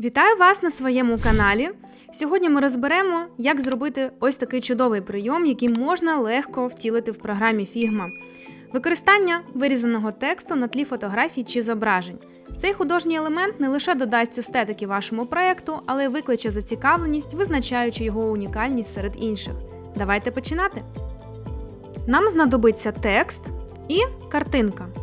Вітаю вас на своєму каналі. Сьогодні ми розберемо, як зробити ось такий чудовий прийом, який можна легко втілити в програмі Figma. Використання вирізаного тексту на тлі фотографій чи зображень. Цей художній елемент не лише додасть естетики вашому проєкту, але й викличе зацікавленість, визначаючи його унікальність серед інших. Давайте починати. Нам знадобиться текст і картинка.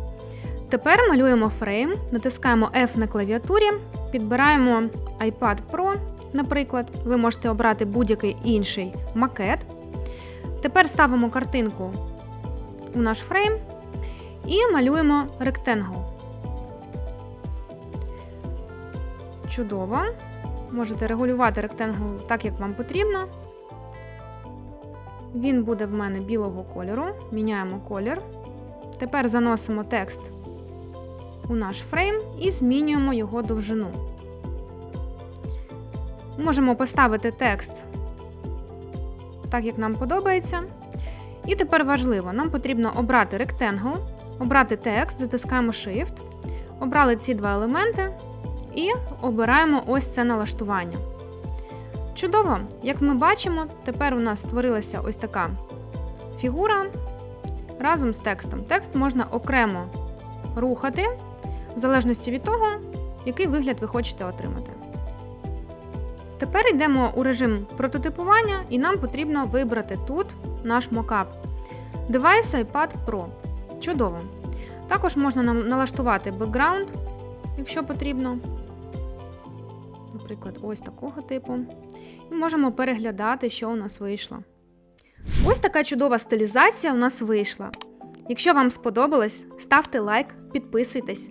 Тепер малюємо фрейм, натискаємо F на клавіатурі, підбираємо iPad Pro, наприклад, ви можете обрати будь-який інший макет. Тепер ставимо картинку у наш фрейм і малюємо ректенгл. Чудово. Можете регулювати ректенгл так, як вам потрібно. Він буде в мене білого кольору. Міняємо колір. Тепер заносимо текст у наш фрейм і змінюємо його довжину. Можемо поставити текст так, як нам подобається. І тепер важливо, нам потрібно обрати ректенгл, обрати текст, затискаємо Shift, обрали ці два елементи і обираємо ось це налаштування. Чудово! Як ми бачимо, тепер у нас створилася ось така фігура разом з текстом. Текст можна окремо рухати в залежності від того, який вигляд ви хочете отримати. Тепер йдемо у режим прототипування, і нам потрібно вибрати тут наш мокап. Device iPad Pro. Чудово. Також можна нам налаштувати бекграунд, якщо потрібно. Наприклад, ось такого типу. І можемо переглядати, що у нас вийшло. Ось така чудова стилізація у нас вийшла. Якщо вам сподобалось, ставте лайк, підписуйтесь